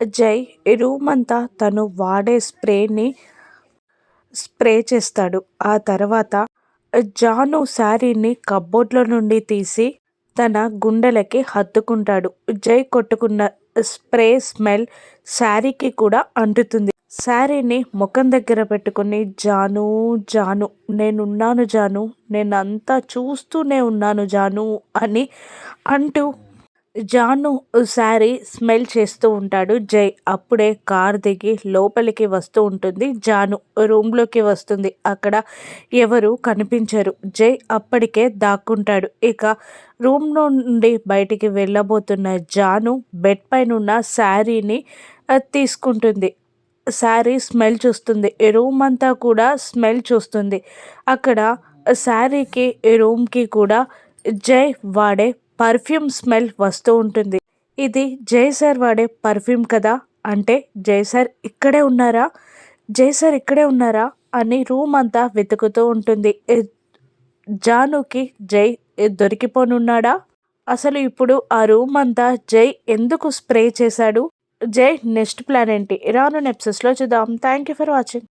జై రూమ్ అంతా తను వాడే స్ప్రేని స్ప్రే చేస్తాడు. ఆ తర్వాత జాను శారీని కబ్బోర్డ్లో నుండి తీసి తన గుండెలకి హత్తుకుంటాడు. జై కొట్టుకున్న స్ప్రే స్మెల్ శారీకి కూడా అంటుతుంది. శారీని ముఖం దగ్గర పెట్టుకుని జాను జాను నేనున్నాను జాను నేను అంతా చూస్తూనే ఉన్నాను జాను అని అంటూ జాను శారీ స్మెల్ చేస్తూ ఉంటాడు. జై అప్పుడే కార్ దిగి లోపలికి వస్తూ ఉంటుంది. జాను రూమ్లోకి వస్తుంది. అక్కడ ఎవరు కనిపించరు. జై అప్పటికే దాక్కుంటాడు. ఇక రూమ్ నుండి బయటికి వెళ్ళబోతున్న జాను బెడ్ పైన ఉన్న శారీని తీసుకుంటుంది. శారీ స్మెల్ చూస్తుంది. రూమ్ అంతా కూడా స్మెల్ చూస్తుంది. అక్కడ శారీకి రూమ్కి కూడా జై వాడే పర్ఫ్యూమ్ స్మెల్ వస్తూ ఉంటుంది. ఇది జై సార్ వాడే పర్ఫ్యూమ్ కదా? అంటే జై సార్ ఇక్కడే ఉన్నారా? జై సార్ ఇక్కడే ఉన్నారా? అని రూమ్ అంతా వెతుకుతూ ఉంటుంది. జానుకి జై దొరికిపోనున్నాడా? అసలు ఇప్పుడు ఆ రూమ్ అంతా జై ఎందుకు స్ప్రే చేశాడు? జై నెక్స్ట్ ప్లాన్ ఏంటి? రాను నెప్సెస్లో చూద్దాం. Thank you for watching.